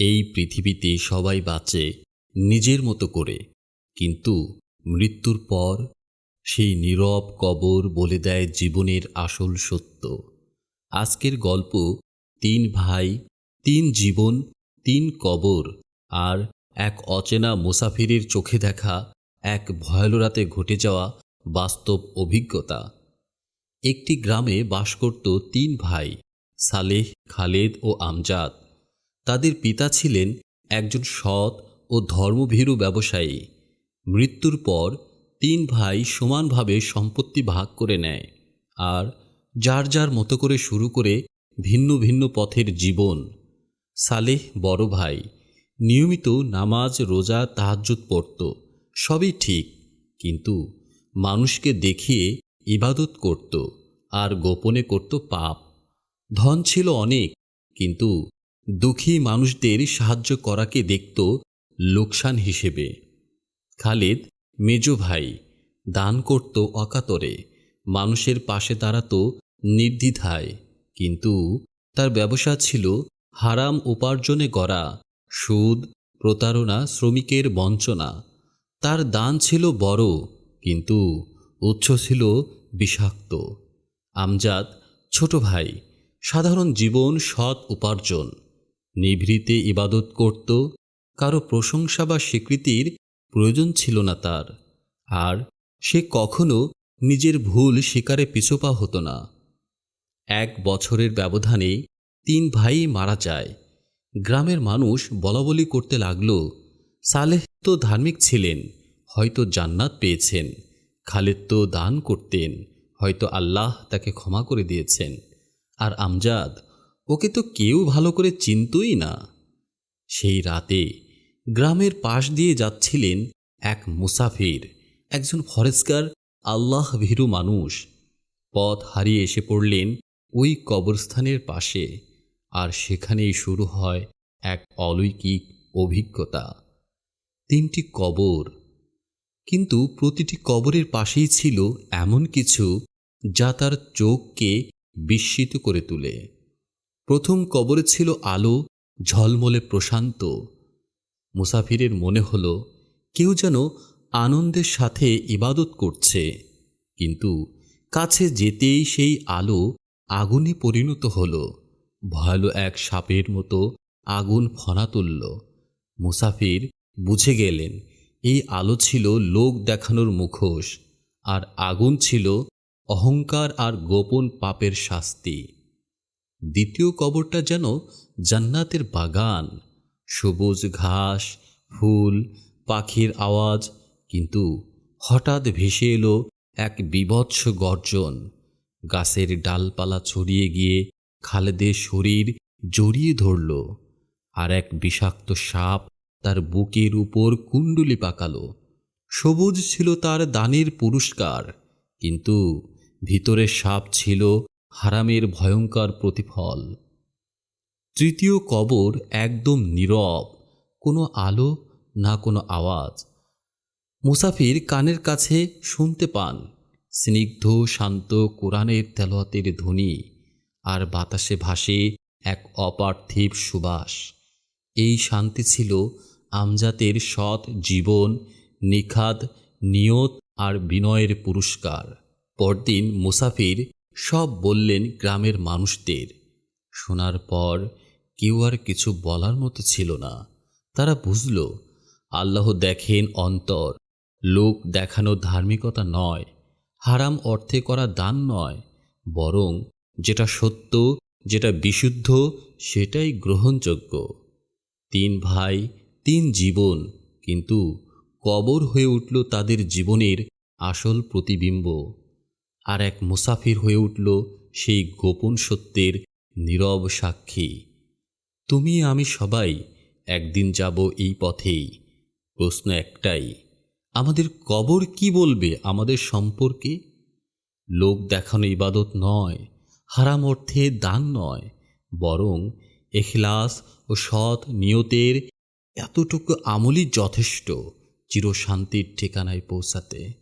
এই পৃথিবীতে সবাই বাঁচে নিজের মতো করে। কিন্তু মৃত্যুর পর সেই নীরব কবর বলে দেয় জীবনের আসল সত্য। আজকের গল্প তিন ভাই, তিন জীবন, তিন কবর আর এক অচেনা মুসাফিরের চোখে দেখা এক ভয়াল রাতে ঘটে যাওয়া বাস্তব অভিজ্ঞতা। একটি গ্রামে বাস করত তিন ভাই, সালেহ, খালেদ ও আমজাদ। তাদের পিতা ছিলেন একজন সৎ ও ধর্মভীরু ব্যবসায়ী। মৃত্যুর পর তিন ভাই সমানভাবে সম্পত্তি ভাগ করে নেয় আর যার যার মতো করে শুরু করে ভিন্ন ভিন্ন পথের জীবন। সালেহ বড় ভাই, নিয়মিত নামাজ, রোজা, তাহাজ্জুদ পড়ত, সবই ঠিক, কিন্তু মানুষকে দেখিয়ে ইবাদত করত আর গোপনে করত পাপ। ধন ছিল অনেক, কিন্তু দুঃখী মানুষদের সাহায্য করাকে দেখত লোকসান হিসেবে। খালেদ, মেজ ভাই, দান করত অকাতরে, মানুষের পাশে দাঁড়াতো নির্দ্বিধায়, কিন্তু তার ব্যবসা ছিল হারাম উপার্জনে গড়া, সুদ, প্রতারণা, শ্রমিকের বঞ্চনা। তার দান ছিল বড়, কিন্তু উৎস ছিল বিষাক্ত। আমজাদ, ছোট ভাই, সাধারণ জীবন সৎ উপার্জন। নিভৃতে ইবাদত করত, কারও প্রশংসা বা স্বীকৃতির প্রয়োজন ছিল না তার। আর সে কখনো নিজের ভুল স্বীকারে পিছুপা হতো না। এক বছরের ব্যবধানে তিন ভাই মারা যায়। গ্রামের মানুষ বলাবলি করতে লাগল, সালেহ তো ধার্মিক ছিলেন, হয়তো জান্নাত পেয়েছেন, খালেদ তো দান করতেন, হয়তো আল্লাহ তাকে ক্ষমা করে দিয়েছেন। আর আমজাদ ওকে তো কেউ ভালো করে চিনতই না। সেই রাতে গ্রামের পাশ দিয়ে যাচ্ছিলেন এক মুসাফির, একজন ফরেস্কার আল্লাহ ভীরু মানুষ। পথ হারিয়ে এসে পড়লেন ওই কবরস্থানের পাশে, আর সেখানেই শুরু হয় এক অলৌকিক অভিজ্ঞতা। তিনটি কবর। কিন্তু প্রতিটি কবরের পাশেই ছিল এমন কিছু যা তার চোখকে বিস্মিত করে তোলে। প্রথম কবরে ছিল আলো, ঝলমলে প্রশান্ত। মুসাফিরের মনে হল, কেউ যেন আনন্দের সাথে ইবাদত করছে। কিন্তু কাছে যেতেই সেই আলো আগুনে পরিণত হল। ভয়ালো এক সাপের মতো আগুন ফনা তুলল। মুসাফির বুঝে গেলেন, এই আলো ছিল লোক দেখানোর মুখোশ, আর আগুন ছিল অহংকার আর গোপন পাপের শাস্তি। দ্বিতীয় কবরটা যেন জান্নাতের বাগান। সবুজ ঘাস, ফুল, পাখির আওয়াজ, কিন্তু হঠাৎ ভেসে এলো এক বিভৎস গর্জন। গাছের ডালপালা ছড়িয়ে গিয়ে খালেদের শরীর জড়িয়ে ধরল, আর এক বিষাক্ত সাপ তার বুকের উপর কুণ্ডলি পাকালো। সবুজ ছিল তার দানের পুরস্কার, কিন্তু ভিতরের সাপ ছিল হারামের ভয়ঙ্কর প্রতিফল। তৃতীয় কবর একদম নীরব, কোনো আলো না কোনো আওয়াজ। মুসাফির কানের কাছে শুনতে পান, স্নিগ্ধ শান্ত কোরআনের তেলোয়াতের ধ্বনি, আর বাতাসে ভাসে এক অপার্থিব সুবাস। এই শান্তি ছিল আমজাতের সৎ জীবন, নিখাদ, নিয়ত আর বিনয়ের পুরস্কার। পরদিন মুসাফির সব বললেন গ্রামের মানুষদের। শোনার পর কেউ আর কিছু বলার মতো ছিল না। তারা বুঝল, আল্লাহ দেখেন অন্তর, লোক দেখানো ধার্মিকতা নয়, হারাম অর্থে করা দান নয়, বরং যেটা সত্য, যেটা বিশুদ্ধ, সেটাই গ্রহণযোগ্য। তিন ভাই, তিন জীবন, কিন্তু কবর হয়ে উঠল তাদের জীবনের আসল প্রতিবিম্ব। আর এক মুসাফির হয়ে উঠল সেই গোপন সত্যের নীরব সাক্ষী। তুমি, আমি সবাই একদিন যাব এই পথেই। প্রশ্ন একটাই, আমাদের কবর কি বলবে আমাদের সম্পর্কে? লোক দেখানো ইবাদত নয়, হারাম অর্থে দান নয়, বরং এখলাস ও সৎ নিয়তের এতটুকু আমলই যথেষ্ট চিরশান্তির ঠিকানায় পৌঁছাতে।